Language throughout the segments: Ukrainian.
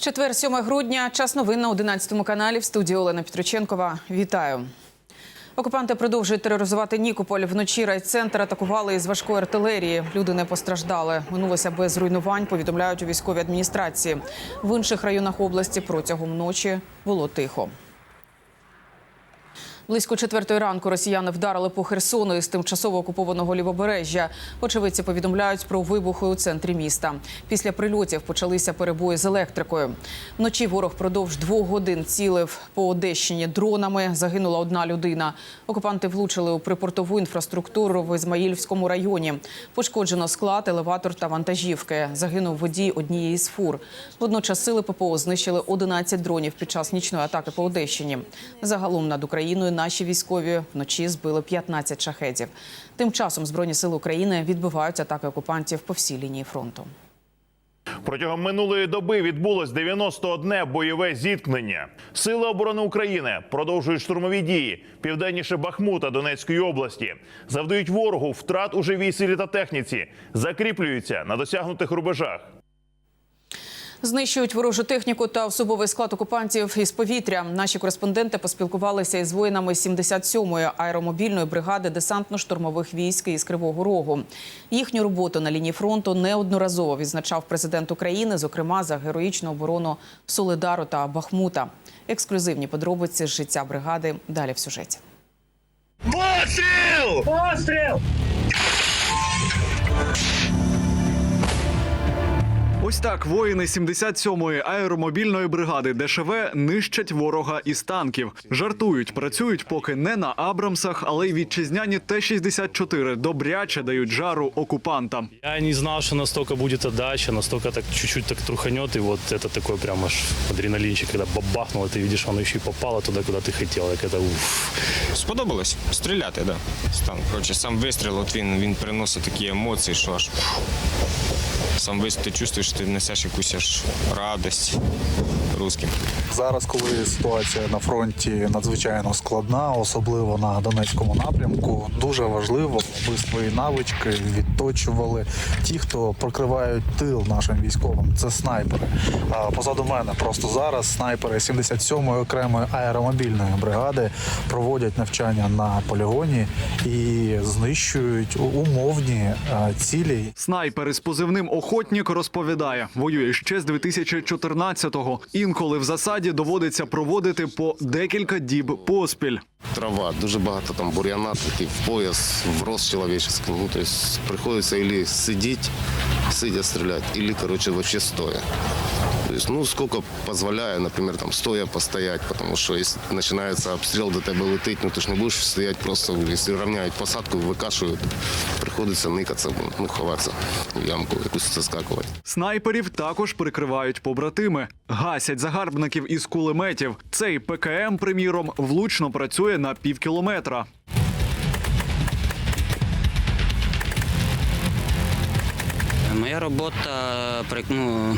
Четвер, 7 грудня. Час новин на 11 каналі в студії Олена Петроченкова. Вітаю. Окупанти продовжують тероризувати Нікополь. Вночі райцентр атакували із важкої артилерії. Люди не постраждали. Минулося без руйнувань. Повідомляють у військовій адміністрації. В інших районах області протягом ночі було тихо. Близько четвертої ранку росіяни вдарили по Херсону із тимчасово окупованого лівобережжя. Очевидці повідомляють про вибухи у центрі міста. Після прильотів почалися перебої з електрикою. Вночі ворог впродовж двох годин цілив по Одещині дронами. Загинула одна людина. Окупанти влучили у припортову інфраструктуру в Ізмаїльському районі. Пошкоджено склад, елеватор та вантажівки. Загинув водій однієї з фур. Водночас сили ППО знищили 11 дронів під час нічної атаки по Одещині. Загалом над Україною наші військові вночі збили 15 шахедів. Тим часом Збройні сили України відбивають атаки окупантів по всій лінії фронту. Протягом минулої доби відбулось 91 бойове зіткнення. Сили оборони України продовжують штурмові дії південніше Бахмута Донецької області, завдають ворогу втрат у живій силі та техніці, закріплюються на досягнутих рубежах. Знищують ворожу техніку та особовий склад окупантів із повітря. Наші кореспонденти поспілкувалися із воїнами 77-ї аеромобільної бригади десантно-штурмових військ із Кривого Рогу. Їхню роботу на лінії фронту неодноразово відзначав президент України, зокрема за героїчну оборону Солидару та Бахмута. Ексклюзивні подробиці з життя бригади далі в сюжеті. Постріл! Постріл! Ось так воїни 77-ї аеромобільної бригади ДШВ нищать ворога із танків. Жартують, працюють поки не на Абрамсах, але й вітчизняні Т-64 добряче дають жару окупантам. Я не знал, что настолько будет отдача, настолько так чуть-чуть так труханет, и вот это такой прям аж адреналинчик, когда бабахнуло, ты видишь, оно еще и попало туда, куда ты хотел, как это уф. Сподобалось стріляти, да. Стан. Коротше, сам вистріл, от він, він приносить такі емоції, що аж фу. сам вистріл, ти чувствуєш, ти несеш якусь аж радість русським. Зараз, коли ситуація на фронті надзвичайно складна, особливо на Донецькому напрямку, дуже важливо, аби свої навички відточували ті, хто прикривають тил нашим військовим. Це снайпери. А позаду мене просто зараз снайпери 77-ї окремої аеромобільної бригади проводять навчання на полігоні і знищують умовні цілі, Снайпер із позивним охотник розповідає, воює ще з 2014-го. Інколи в засаді доводиться проводити по декілька діб поспіль. трава, дуже багато там бур'яна, в пояс, в рост чоловічий. Ну, то приходиться ілі сидіти, сидя стріляти, і, коротше, вообще стоя. То есть, ну, сколько позволяє, например, там, стоя постоять, потому что если починається обстріл, до тебе летить, ну, ти ж не будеш стоять просто, якщо рівняють посадку, викашують, приходиться никатися, ну, ховатися в ямку, якусь заскакувати. Снайперів також прикривають побратими, гасять загарбників із кулеметів. Цей ПКМ, приміром, влучно працює на півкілометра. Моя робота ну,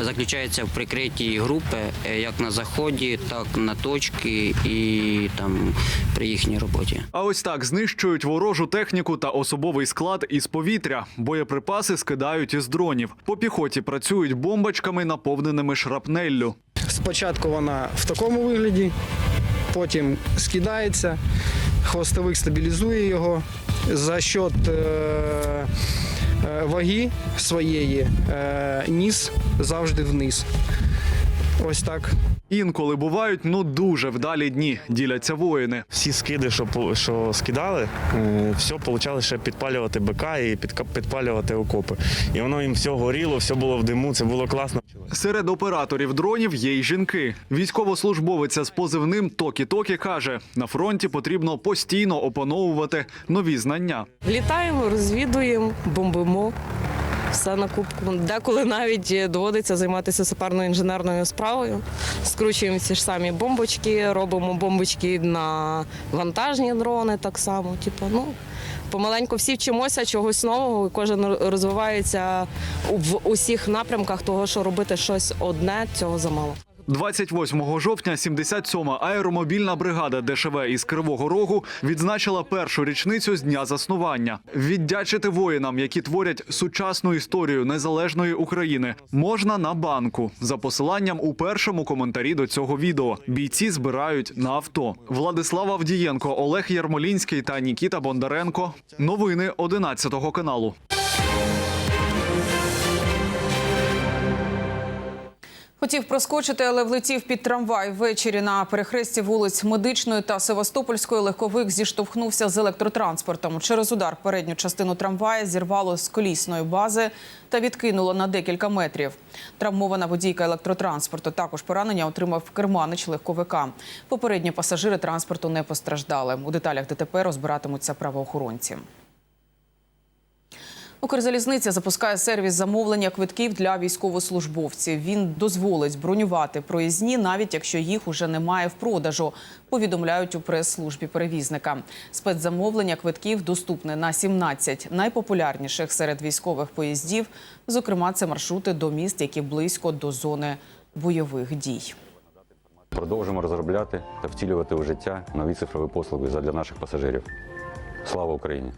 заключається в прикритті групи е, як на заході, так на точки і там при їхній роботі. А ось так знищують ворожу техніку та особовий склад із повітря. Боєприпаси скидають із дронів. По піхоті працюють бомбочками, наповненими шрапнеллю. Спочатку вона в такому вигляді, потім скидається, хвостовик стабілізує його за счет е, ваги своєї е, ніс завжди вниз. Ось так. Інколи бувають ну дуже вдалі дні, діляться воїни. Всі скиди, що, по- що скидали, все получалося ще підпалювати БК і підпалювати окопи. І воно їм все горіло, все було в диму, це було класно. Серед операторів дронів є й жінки. Військовослужбовиця з позивним Токі-Токі каже: на фронті потрібно постійно опановувати нові знання. Літаємо, розвідуємо, бомбимо. Все на кубку. Деколи навіть доводиться займатися сапарною інженерною справою. Скручуємо ці ж самі бомбочки, робимо бомбочки на вантажні дрони так само. Типу, ну, помаленьку всі вчимося чогось нового, і кожен розвивається в усіх напрямках того, що робити щось одне, цього замало. 28 жовтня 77-ма аеромобільна бригада ДШВ із Кривого Рогу відзначила першу річницю з дня заснування. Віддячити воїнам, які творять сучасну історію незалежної України, можна на банку за посиланням у першому коментарі до цього відео. Бійці збирають на авто. Владислав Авдієнко, Олег Ярмолінський та Нікіта Бондаренко. Новини 11 каналу. Хотів проскочити, але влетів під трамвай. Ввечері на перехресті вулиць Медичної та Севастопольської легковик зіштовхнувся з електротранспортом. Через удар передню частину трамвая зірвало з колісної бази та відкинуло на декілька метрів. Травмована водійка електротранспорту також поранення отримав керманич легковика. Попередні пасажири транспорту не постраждали. У деталях ДТП розбиратимуться правоохоронці. Укрзалізниця запускає сервіс замовлення квитків для військовослужбовців. Він дозволить бронювати проїзні, навіть якщо їх уже немає в продажу. Повідомляють у прес-службі перевізника. Спецзамовлення квитків доступне на 17 найпопулярніших серед військових поїздів. Зокрема, це маршрути до міст, які близько до зони бойових дій. Продовжимо розробляти та втілювати у життя нові цифрові послуги для наших пасажирів. Слава Україні!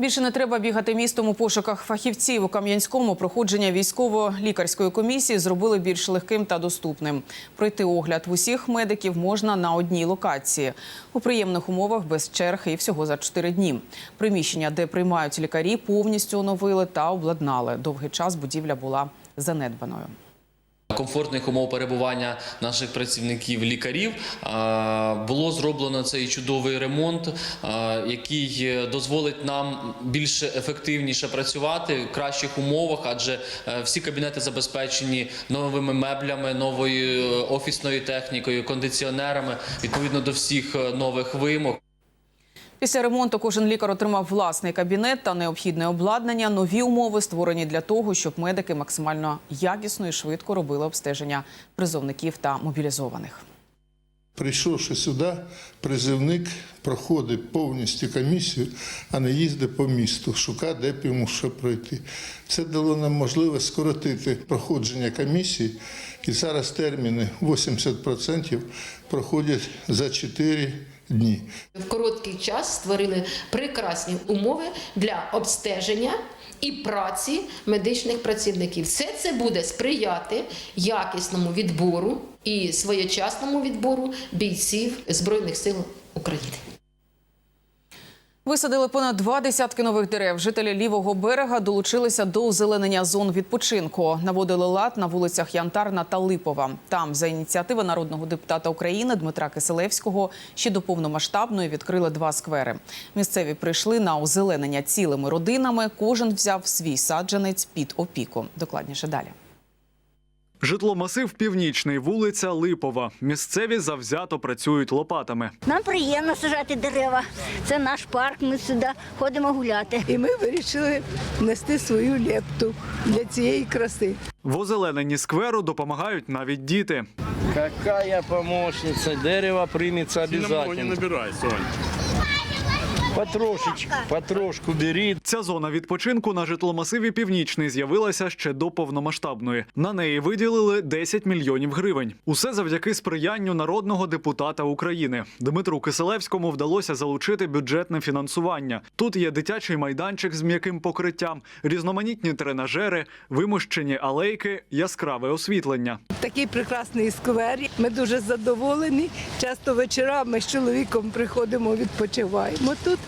Більше не треба бігати містом у пошуках фахівців. У Кам'янському проходження військово-лікарської комісії зробили більш легким та доступним. Пройти огляд в усіх медиків можна на одній локації. У приємних умовах без черг і всього за 4 дні. Приміщення, де приймають лікарі, повністю оновили та обладнали. Довгий час будівля була занедбаною. Комфортних умов перебування наших працівників лікарів було зроблено цей чудовий ремонт, який дозволить нам більш ефективніше працювати в кращих умовах, адже е, всі кабінети забезпечені новими меблями, новою е, офісною технікою, кондиціонерами відповідно до всіх е, нових вимог. Після ремонту кожен лікар отримав власний кабінет та необхідне обладнання. Нові умови створені для того, щоб медики максимально якісно і швидко робили обстеження призовників та мобілізованих. Прийшовши сюди, призивник проходить повністю комісію, а не їздить по місту, шукає, де б йому що пройти. Це дало нам можливість скоротити проходження комісії, і зараз терміни 80% проходять за 4 дні. В короткий час створили прекрасні умови для обстеження і праці медичних працівників. Все це буде сприяти якісному відбору і своєчасному відбору бійців Збройних сил України. Висадили понад два десятки нових дерев. Жителі лівого берега долучилися до озеленення зон відпочинку. Наводили лад на вулицях Янтарна та Липова. Там, за ініціативи народного депутата України Дмитра Киселевського, ще до повномасштабної відкрили два сквери. Місцеві прийшли на озеленення цілими родинами. Кожен взяв свій саджанець під опіку. Докладніше далі. Житломасив Північний, вулиця Липова. Місцеві завзято працюють лопатами. Нам приємно сажати дерева. Це наш парк. Ми сюди ходимо гуляти. І ми вирішили внести свою лепту для цієї краси. В озелененні скверу допомагають навіть діти. Какая помощница? Дерево примется обязательно. не набирай, Сонь. Потрошечку, потрошку бери. Ця зона відпочинку на житломасиві Північний з'явилася ще до повномасштабної. На неї виділили 10 мільйонів гривень. Усе завдяки сприянню народного депутата України. Дмитру Киселевському вдалося залучити бюджетне фінансування. Тут є дитячий майданчик з м'яким покриттям, різноманітні тренажери, вимощені алейки, яскраве освітлення. Такий прекрасний сквер. Ми дуже задоволені. Часто вечорами з чоловіком приходимо, відпочиваємо тут.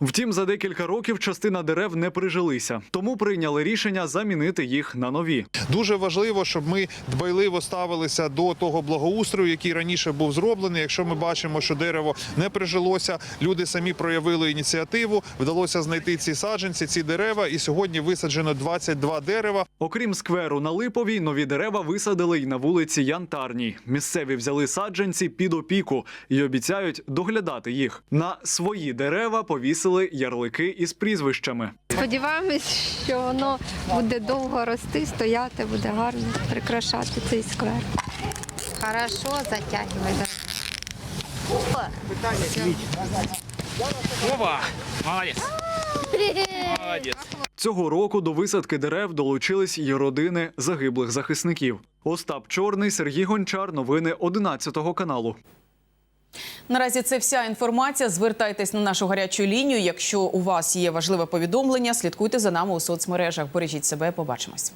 Втім, за декілька років частина дерев не прижилися, тому прийняли рішення замінити їх на нові. Дуже важливо, щоб ми дбайливо ставилися до того благоустрою, який раніше був зроблений. Якщо ми бачимо, що дерево не прижилося, люди самі проявили ініціативу, вдалося знайти ці саджанці, ці дерева, і сьогодні висаджено 22 дерева. Окрім скверу на Липовій, нові дерева висадили й на вулиці Янтарній. Місцеві взяли саджанці під опіку і обіцяють доглядати їх. На свої дерева повісили ярлики із прізвищами. Сподіваємось, що воно буде довго рости, стояти, буде гарно прикрашати цей сквер. Хорошо, затягивай. Опа, молодец. Цього року до висадки дерев долучились і родини загиблих захисників. Остап Чорний, Сергій Гончар. Новини 11 каналу. Наразі це вся інформація. Звертайтесь на нашу гарячу лінію. Якщо у вас є важливе повідомлення, слідкуйте за нами у соцмережах. Бережіть себе. Побачимось.